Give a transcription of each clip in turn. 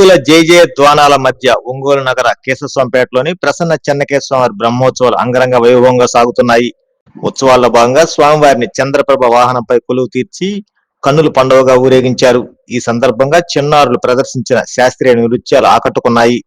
భక్తుల జయజయ ద్వానాల మధ్య ఒంగోలు నగర కేశవస్వామిపేటలోని ప్రసన్న చెన్నకేశ్వర బ్రహ్మోత్సవాలు అంగరంగ వైభవంగా సాగుతున్నాయి. ఉత్సవాల్లో భాగంగా స్వామివారిని చంద్రప్రభ వాహనంపై కొలువు తీర్చి కన్నుల పండుగగా ఊరేగించారు. ఈ సందర్భంగా చిన్నారులు ప్రదర్శించిన శాస్త్రీయ నృత్యాలు ఆకట్టుకున్నాయి.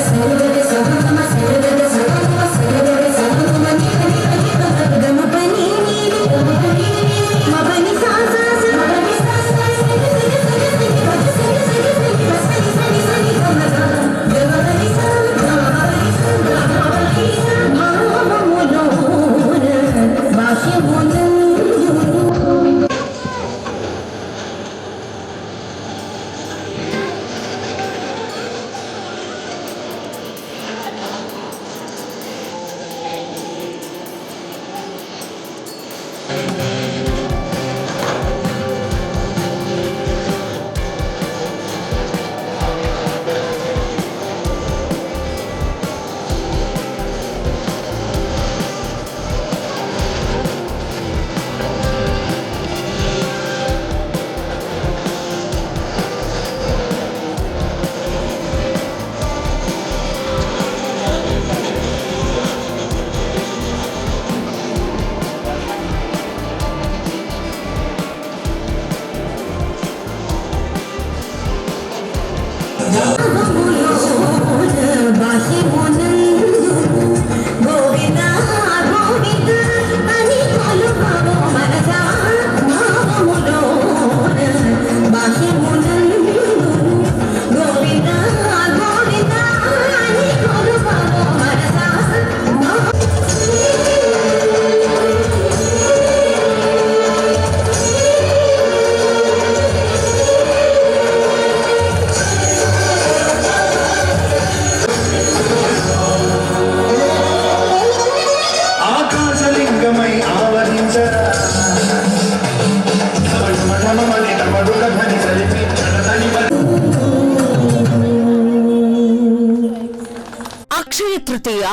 Yes, तृतीया